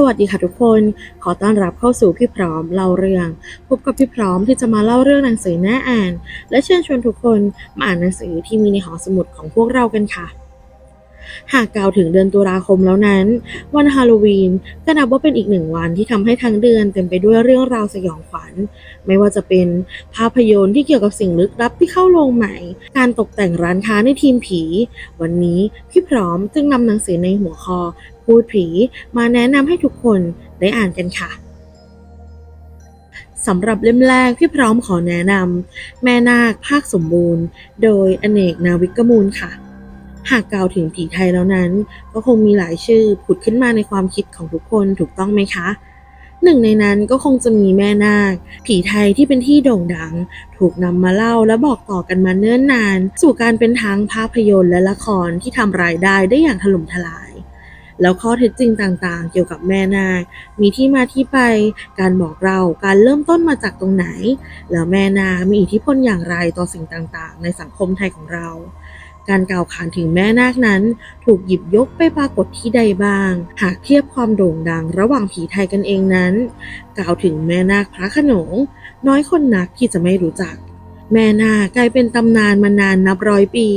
สวัสดีค่ะทุกคน ขอต้อนรับเข้าสู่พี่พร้อมเล่าเรื่อง พบกับพี่พร้อมที่จะมาเล่าเรื่องหนังสือน่าอ่าน และเชิญชวนทุกคนมาอ่านหนังสือที่มีในหอสมุดของพวกเรากันค่ะ หากกล่าวถึงเดือนตุลาคมแล้วนั้น วันฮาโลวีนก็นับว่าเป็นอีกหนึ่งวันที่ทำให้ทั้งเดือนเต็มไปด้วยเรื่องราวสยองขวัญ ไม่ว่าจะเป็นภาพยนตร์ที่เกี่ยวกับสิ่งลึกลับที่เข้าโรงใหม่ การตกแต่งร้านค้าในทีมผี วันนี้พี่พร้อมจึงนำหนังสือในหัวข้อพูดผีมาแนะนำให้ทุกคนได้อ่านกันค่ะสำหรับเล่มแรกที่พร้อมขอแนะนำแม่นาคภาคสมบูรณ์ โดยอเนกนาวิกมูลค่ะ หากกล่าวถึงผีไทยแล้วนั้น ก็คงมีหลายชื่อผุดขึ้นมาในความคิดของทุกคนถูกต้องไหมคะ หนึ่งในนั้นก็คงจะมีแม่นาค ผีไทยที่เป็นที่โด่งดัง ถูกนำมาเล่าและบอกต่อกันมาเนิ่นนาน สู่การเป็นทั้งภาพยนตร์และละครที่ทำรายได้ได้อย่างถล่มทลาย แล้วข้อเท็จจริงต่างๆ เกี่ยวกับแม่นาค มีที่มาที่ไป การบอกเราการเริ่มต้นมาจากตรงไหน แล้วแม่นาคมีอิทธิพลอย่างไรต่อสิ่งต่างๆ ในสังคมไทยของเรา การกล่าวขานถึงแม่นาคนั้น ถูกหยิบยกไปปรากฏที่ใดบ้าง หากเทียบความโด่งดังระหว่างผีไทยกันเองนั้น กล่าวถึงแม่นาคพระขนง น้อยคนนักที่จะไม่รู้จักแม่นาคกลายเป็นตำนานมานานนับร้อยปี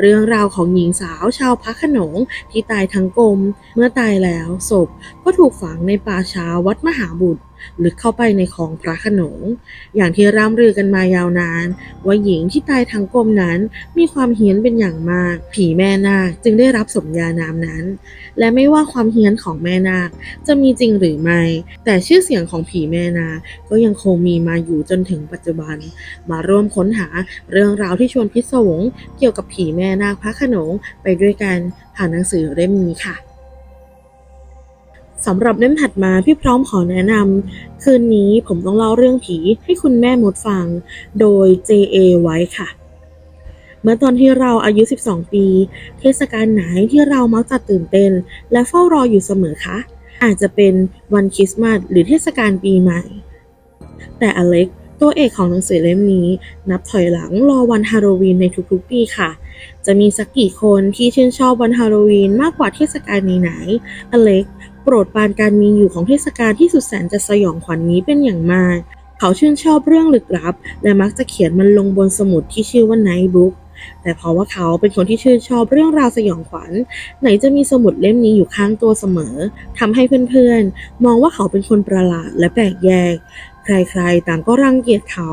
เรื่องราวของหญิงสาวชาวพระขนงที่ตายทั้งกลม เมื่อตายแล้วศพก็ถูกฝังในป่าช้าวัดมหาบุตรลึกเข้าไปในคลองพระขนง อย่างที่ร่ำลือกันมายาวนาน ว่าหญิงที่ตายทั้งกลมนั้นมีความเฮี้ยนเป็นอย่างมาก ผีแม่นาคจึงได้รับสมญานามนั้น และไม่ว่าความเฮี้ยนของแม่นาคจะมีจริงหรือไม่ แต่ชื่อเสียงของผีแม่นาคก็ยังคงมีมาอยู่จนถึงปัจจุบัน มาร่วมค้นหาเรื่องราวที่ชวนพิศวงเกี่ยวกับผีแม่นาคพระขนงไปด้วยกันผ่านหนังสือเล่มนี้ค่ะ สำหรับเล่มถัดมาพี่พร้อมขอแนะนำคืนนี้ผมต้องเล่าเรื่องผีให้คุณแม่มดฟัง โดย J.A. ไว้ค่ะ เมื่อตอนที่เราอายุ 12 ปี เทศกาลไหนที่เรามักจะตื่นเต้น และเฝ้ารออยู่เสมอคะ อาจจะเป็นวันคริสต์มาสหรือเทศกาลปีใหม่ แต่อเล็กตัวเอกของหนังสือเล่มนี้ นับถอยหลังรอวันฮาโลวีนในทุกๆปีค่ะ จะมีสักกี่คนที่ชื่นชอบวันฮาโลวีนมากกว่าเทศกาลไหนๆอเล็ก โปรดปานการมีอยู่ของเทศกาลที่สุดแสนจะสยองขวัญนนี้เป็นอย่างมาก เขาชื่นชอบเรื่องลึกลับ และมักจะเขียนมันลงบนสมุดที่ชื่อว่าไนท์บุ๊กแต่เพราะว่าเขาเป็นคนที่ชื่นชอบเรื่องราวสยองขวัญ ไหนจะมีสมุดเล่มนี้อยู่ข้างตัวเสมอทำให้เพื่อนๆ มองว่าเขาเป็นคนประหลาดและแปลกแยก ใครๆ ต่างก็รังเกียจเขา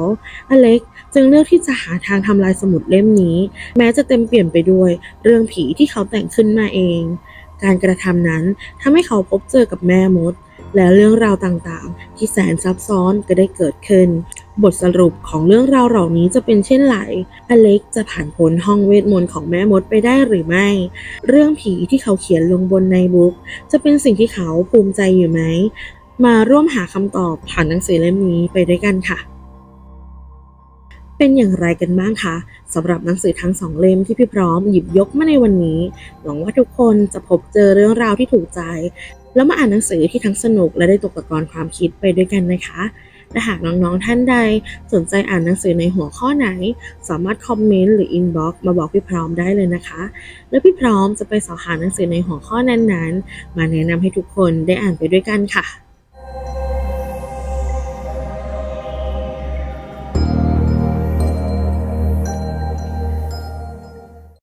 อเล็กจึงเลือกที่จะหาทางทำลายสมุดเล่มนี้ แม้จะเต็มเปี่ยมไปด้วยเรื่องผีที่เขาแต่งขึ้นมาเอง การกระทำนั้นทำให้เขาพบเจอกับแม่มด และเรื่องราวต่างๆ ที่แสนซับซ้อนก็ได้เกิดขึ้น บทสรุปของเรื่องราวเหล่านี้จะเป็นเช่นไรอเล็กจะผ่านพ้นห้องเวทมนต์ของแม่มดไปได้หรือไม่ เรื่องผีที่เขาเขียนลงบนในบุ๊กจะเป็นสิ่งที่เขาภูมิใจอยู่ไหม มาร่วมหาคำตอบผ่านหนังสือเล่มนี้ไปด้วยกันค่ะ เป็นอย่างไรกันบ้างคะสำหรับหนังสือทั้งสองเล่มที่พี่พร้อมหยิบยกมาในวันนี้ หวังว่าทุกคนจะพบเจอเรื่องราวที่ถูกใจ แล้วมาอ่านหนังสือที่ทั้งสนุกและได้ตกตะกอนความคิดไปด้วยกันนะคะและหากน้องๆท่านใดสนใจอ่านหนังสือในหัวข้อไหน สามารถคอมเมนต์หรืออินบ็อกซ์มาบอกพี่พร้อมได้เลยนะคะ แล้วพี่พร้อมจะไปสอหาหนังสือในหัวข้อนั้นๆ มาแนะนำให้ทุกคนได้อ่านไปด้วยกันค่ะ